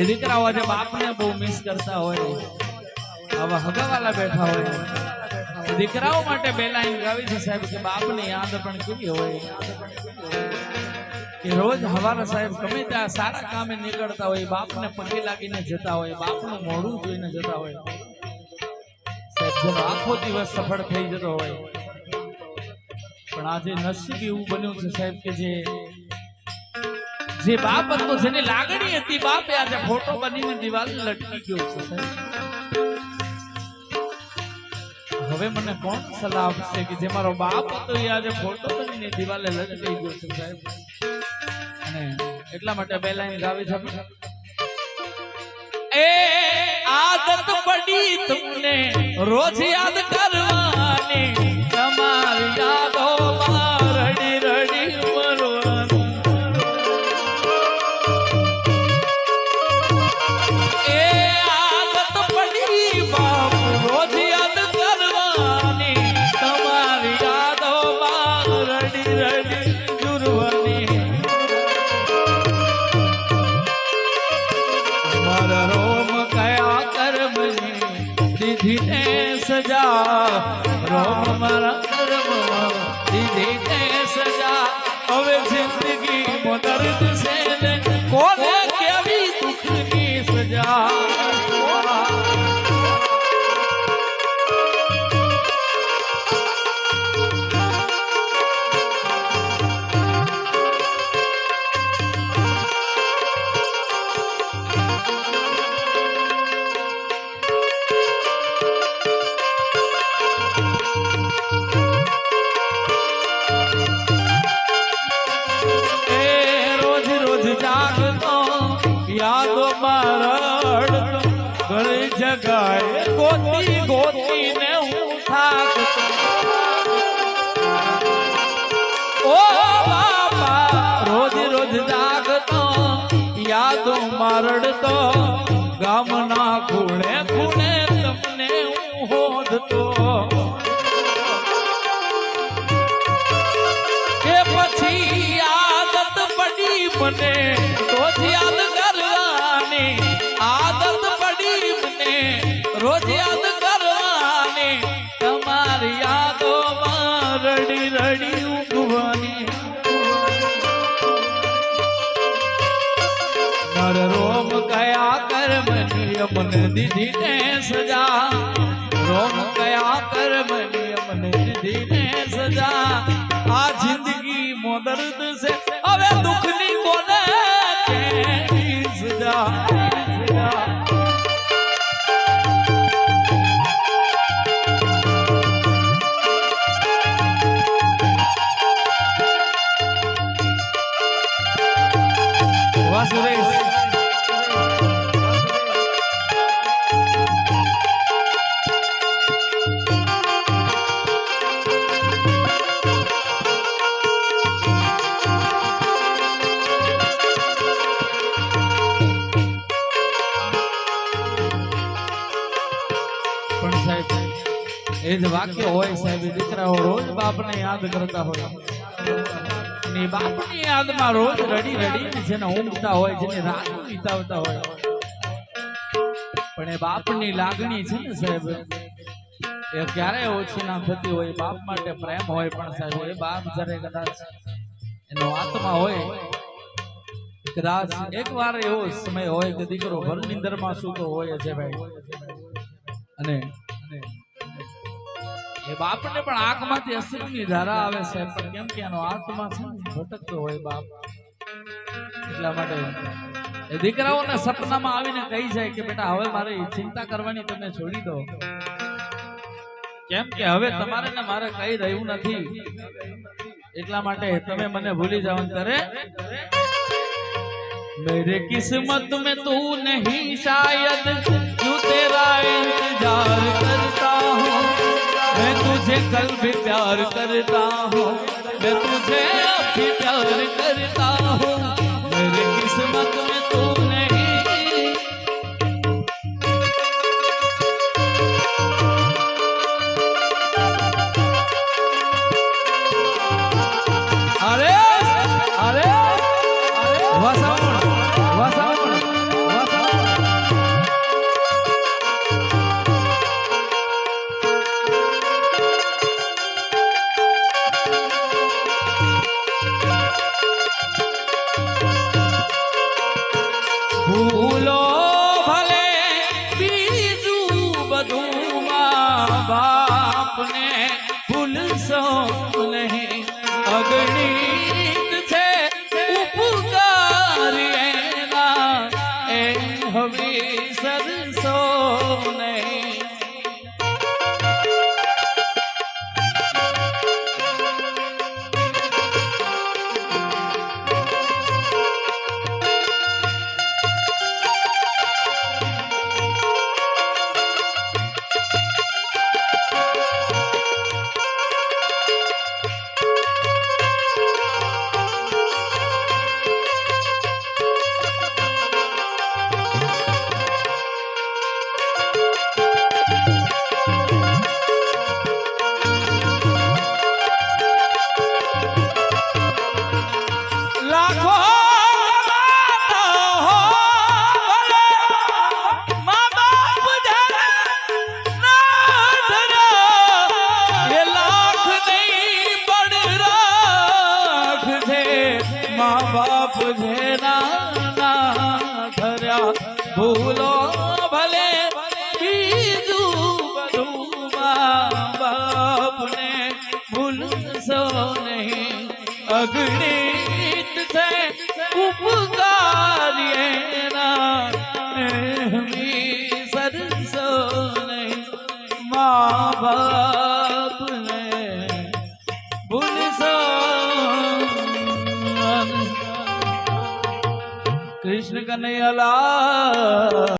એ દીકરાઓ આજે બાપને બહુ મિસ કરતા હોય. આવા હગાવાલા બેઠા હોય. દીકરાઓ માટે બે લાઈન ગાવી છે સાહેબ કે બાપની યાદ પણ કેવી હોય. કે રોજ હવારે સાહેબ ગમે ત્યાં સારા કામે નીકળતા હોય, બાપને પગે લાગીને જતા હોય, બાપનું મોઢું જોઈને જતા હોય. સાહેબ આખો દિવસ સફળ થઈ જતો હોય. પણ આજે નસીબ એવું બન્યું છે સાહેબ કે જે જે બાપ હતો, જેની લાગણી હતી, બાપે આજે ફોટો બનીને દિવાલ લટકી ગયો છે હવે મને કોણ સલાહ આપશે કે જે મારો બાપ હતો, એ આજે ફોટો બનીને દિવાલે લટકી ગયો છે, સાહેબ? અને એટલા માટે બે લાઈન ગાવી છે. એ આદત પડી તમને, રોજ યાદ કરવાની દીધી ને સજા. રોમ મારા કર્મમાં યાદો મારડ ઘણી જગાએ ગોતી ગોતીને હું થાક ઓ બાપા, રોજ રોજ જાગતો, યાદો તો ગામના ખૂણે ખૂણે તમને હું હોદતો કે પછી આદત પડી મને મને દીધી ને સજા, રોમ કયા કર્મની મને દીધી ને સજા. આ જિંદગી મો દર્દ છે, હવે દુઃખની કોને સજા. એ જ વાક્ય હોય સાહેબ દીકરાઓ રોજ બાપને યાદ કરતા હોય. એ બાપની યાદમાં રોજ રડી રડી જેને ઊંઘતા હોય, જેને રાત વિતાવતા હોય. પણ એ બાપની લાગણી છે ને સાહેબ, એ ક્યારે ઓછી ના થતી હોય બાપ માટે પ્રેમ હોય પણ સાહેબ, એ બાપ જ્યારે કદાચ એનો આત્મા હોય, કદાચ એક વાર એવો સમય હોય કે દીકરો ઘર નિંદરમાં સૂતો હોય છે ભાઈ અને એ બાપને પણ આંખમાંથી અશ્રુની ધારા આવે છે પણ કેમ કે એનો આત્મા છે ને ભટકતો હોય બાપ એટલા માટે એ દીકરાઓને સપનામાં આવીને કહી જાય કે બેટા હવે મારે ચિંતા કરવાની તમે છોડી દો કેમ કે હવે તમારે ને મારે કઈ રહ્યું નથી એટલા માટે તમે મને ભૂલી જાઓ ને ત્યારે मेरे किस्मत में तू नहीं शायद क्यों तेरा इंतजार करता हूँ मैं तुझे कल भी प्यार करता हूँ मैं तुझे अब भी प्यार करता हूँ मेरे किस्मत ભલે બીજું બધું બાપને ભૂલશો નહીં. અગણિત છે ઉપકાર એના એ હવે સરસો નહીં. ના ધર્યા ભૂલો ભલે બીજું બધું બાપને ભૂલશો નહીં. અગણિત છે ઉપકાર્ય কানাইয়ালা